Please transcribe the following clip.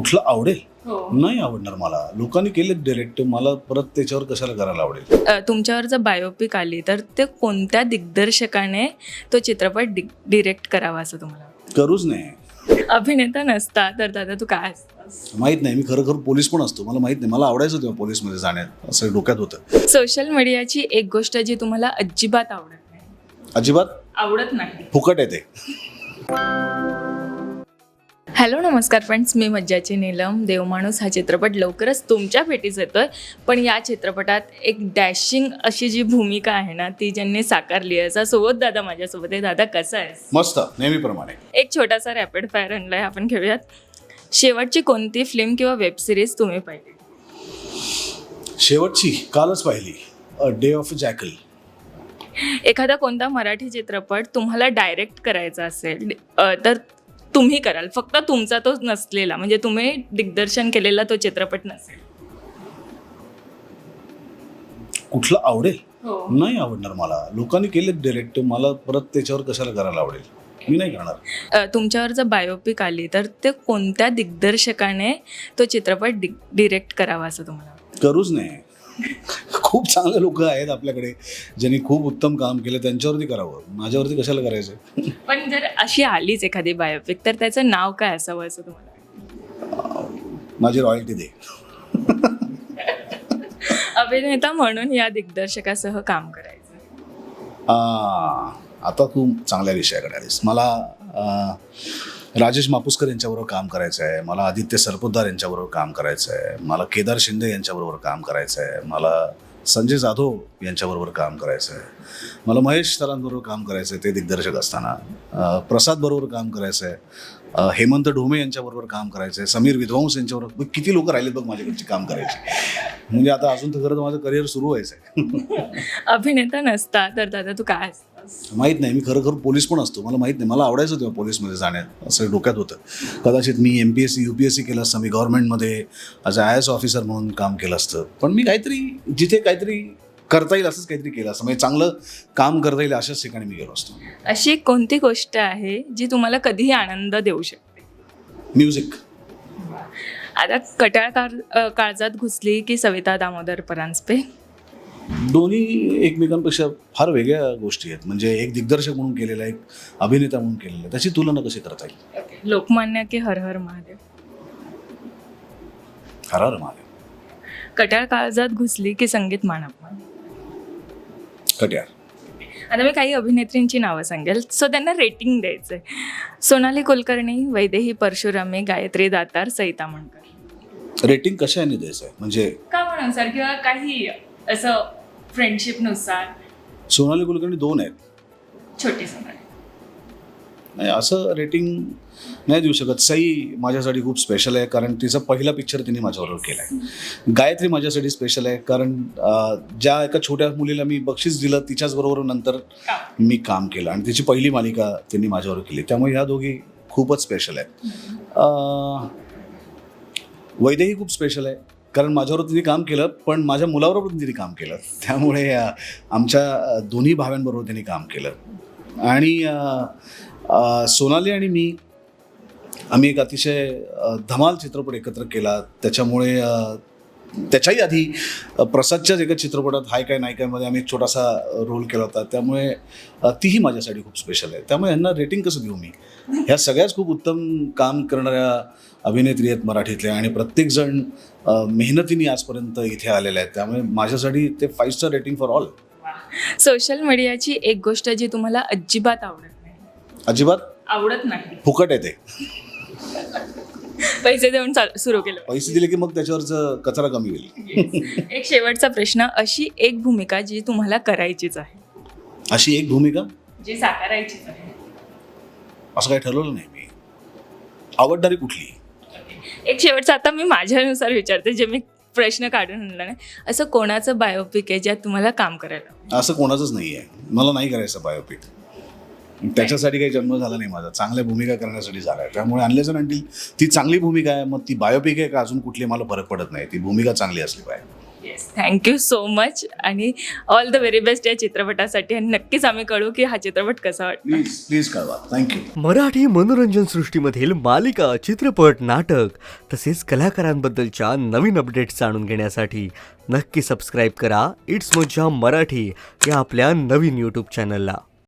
कुठलं आवडेल? हो. नाही आवडणार मला. लोकांनी केले डिरेक्ट मला परत त्याच्यावर कशाला करायला आवडेल? तुमच्यावर जर बायोपिक आली तर ते कोणत्या दिग्दर्शकाने तो चित्रपट डिरेक्ट करावा असं तुम्हाला करूच नाही अभिनेता नसता तर दादा तू काय माहीत नाही. मी खरं खरं पोलीस पण असतो. मला माहीत नाही. मला आवडायचं तेव्हा पोलीसमध्ये जाण्यात असं डोक्यात होतं. सोशल मीडियाची एक गोष्ट जी तुम्हाला अजिबात आवडत नाही. अजिबात? आवडत नाही. फुकट आहे ते. हॅलो नमस्कार फ्रेंड्स. मी मज्जाची नीलम देवमाणूस हा चित्रपट लवकरच तुमच्या भेटीस येतोय. पण या चित्रपटात एक डॅशिंग अशी जी भूमिका आहे ना ती ज्यांनी साकारली आहे असा सोबत दादा माझ्यासोबत आहे. दादा कसा आहेस? मस्त. नेहमीप्रमाणे. एक छोटासा रॅपिड फायर आणलाय आपण घेऊयात. शेवटची कोणती फिल्म किंवा वेब सिरीज तुम्ही पाहिली? शेवटची? कालच पाहिली. डे ऑफ जॅकल एखादा कोणता मराठी चित्रपट तुम्हाला डायरेक्ट करायचा असेल अ, तर तुम्ही कराल. फक्त तुमचा तो नसलेला. म्हणजे तुम्ही दिग्दर्शन केलेला तो चित्रपट नसेल. कुठलं आवडेल? हो. नाही आवडणार मला. लोकांनी केले डिरेक्ट मला परत त्याच्यावर कशाला करायला आवडेल? मी नाही करणार. अ, तुमच्यावर जर बायोपिक आली तर ते कोणत्या दिग्दर्शकाने तो चित्रपट डिरेक्ट करावा असं तुम्हाला करूच नाही खूप चांगले लोक आहेत आपल्याकडे ज्यांनी खूप उत्तम काम केलं त्यांच्यावरती करावं. माझ्यावरती कशाला करायचं? पण जर अशी आलीच एखादी बायोपिक तर त्याचं नाव काय असावं असं तुम्हाला माझी रॉयल्टी दे. अभिनेता म्हणून या दिग्दर्शकासह काम करायचं. आता तू चांगल्या विषयाकडे आलीस. मला राजेश मापुसकर यांच्याबरोबर काम करायचं आहे मला आदित्य सरपोतदार यांच्याबरोबर काम करायचं आहे मला केदार शिंदे यांच्याबरोबर काम करायचं आहे मला संजय जाधव यांच्याबरोबर काम करायचं आहे मला महेश सरांबरोबर काम करायचं आहे ते दिग्दर्शक असताना. प्रसादबरोबर काम करायचं आहे हेमंत ढोमे यांच्याबरोबर काम करायचं आहे समीर विद्वांस यांच्याबरोबर किती लोक राहिले बघ माझ्याकडची काम करायची. म्हणजे आता अजून तर खरं तर माझं करिअर सुरू व्हायचं आहे अभिनेता नसता. तर दादा तू काय माहीत नाही मी खरं खरं पोलीस पण असतो मला माहीत नाही मला आवडायचं तेव्हा पोलीसमध्ये जाण्यात असं डोक्यात होतं. कदाचित मी M P S C U P S C केलं असतं मी गव्हर्नमेंटमध्ये as a I S officer म्हणून काम केलं असतं. पण मी काहीतरी जिथे काहीतरी करता येईल असंच काहीतरी केलं असतं म्हणजे चांगलं काम करता येईल अशाच ठिकाणी मी गेलो असतो. अशी कोणती गोष्ट आहे जी तुम्हाला कधीही आनंद देऊ शकते? म्युझिक आता कटाळ अ, काळजात घुसली की सविता दामोदर परांजपे? दोन्ही एकमेकांपेक्षा फार वेगळ्या गोष्टी आहेत. म्हणजे एक दिग्दर्शक म्हणून केलेला एक अभिनेता म्हणून केलेला. त्याची तुलना कशी करता येईल? लोकमान्य की हर हर महादेव? हरार महादेव. कटाळ काळजात घुसली की संगीत मानप कट्यार आता मी काही अभिनेत्रींची नावं सांगेल. सो त्यांना रेटिंग द्यायचं आहे सोनाली कुलकर्णी वैदेही परशुरामे गायत्री दातार सईता मणकर रेटिंग कशाने द्यायचं आहे म्हणजे का म्हणून सर किंवा काही असं फ्रेंडशिपनुसार सोनाली कुलकर्णी दोन आहेत. छोटी सोनाली. नाही असं रेटिंग नाही देऊ शकत. सई माझ्यासाठी खूप स्पेशल आहे कारण तिचा पहिला पिक्चर तिने माझ्याबरोबर केला आहे गायत्री माझ्यासाठी स्पेशल आहे कारण अं, ज्या एका छोट्या मुलीला मी बक्षीस दिलं तिच्याचबरोबर नंतर मी काम केलं आणि तिची पहिली मालिका त्यांनी माझ्याबरोबर केली. त्यामुळे ह्या दोघी खूपच स्पेशल आहेत. अं, वैदेही खूप स्पेशल आहे. कारण माझ्याबरोबर तिने काम केलं पण माझ्या मुलाबरोबर पण तिने काम केलं. त्यामुळे आमच्या दोन्ही भाव्यांबरोबर त्यांनी काम केलं. आणि सोनाली आणि मी आम्ही एक अतिशय धमाल चित्रपट एकत्र केला. त्याच्यामुळे त्याच्याही आधी अं, प्रसादच्याच एका चित्रपटात हाय काय नाही कायमध्ये आम्ही एक छोटासा रोल केला होता. त्यामुळे तीही माझ्यासाठी खूप स्पेशल आहे. त्यामुळे यांना रेटिंग कसं देऊ मी? ह्या सगळ्याच खूप उत्तम काम करणाऱ्या अभिनेत्री आहेत मराठीतल्या आणि प्रत्येकजण मेहनतीने आजपर्यंत इथे आलेले आहेत. त्यामुळे माझ्यासाठी ते five star rating for all social मीडियाची एक गोष्ट जी तुम्हाला अजिबात आवडत नाही. अजिबात? आवडत नाही. फुकट आहे ते. पैसे देऊन सुरू केलं. पैसे दिले की मग त्याच्यावरचं कचरा कमी होईल. एक शेवटचा प्रश्न अशी एक भूमिका जी तुम्हाला करायचीच आहे. अशी एक भूमिका? जी साकारायचीच आहे. असं काही ठरवलं नाही मी. आवडणारी कुठली? एक शेवटचा आता मी माझ्यानुसार विचारते जे मी प्रश्न काढून आणला नाही असं कोणाचं बायोपिक आहे ज्यात तुम्हाला काम करायला? असं कोणाचंच नाही आहे मला नाही करायचं बायोपिक त्याच्यासाठी काही जन्म झाला नाही माझा. चांगल्या भूमिका करण्यासाठी झाला आहे. त्यामुळे अनलेस आणतील ती चांगली भूमिका आहे मग ती बायोपिक आहे का अजून कुठली मला फरक पडत नाही. ती भूमिका चांगली असली पाहिजे. Yes thank you so much आणि ऑल द व्हेरी बेस्ट या चित्रपटासाठी आणि नक्कीच आम्ही कळू की हा चित्रपट कसा वाटतो. प्लीज प्लीज कळवा. थँक्यू मराठी मनोरंजन सृष्टीमधील मालिका चित्रपट नाटक तसेच कलाकारांबद्दलच्या नवीन अपडेट्स जाणून घेण्यासाठी नक्की सबस्क्राईब करा. इट्स मज्जा मराठी या आपल्या नवीन यूट्यूब चॅनलला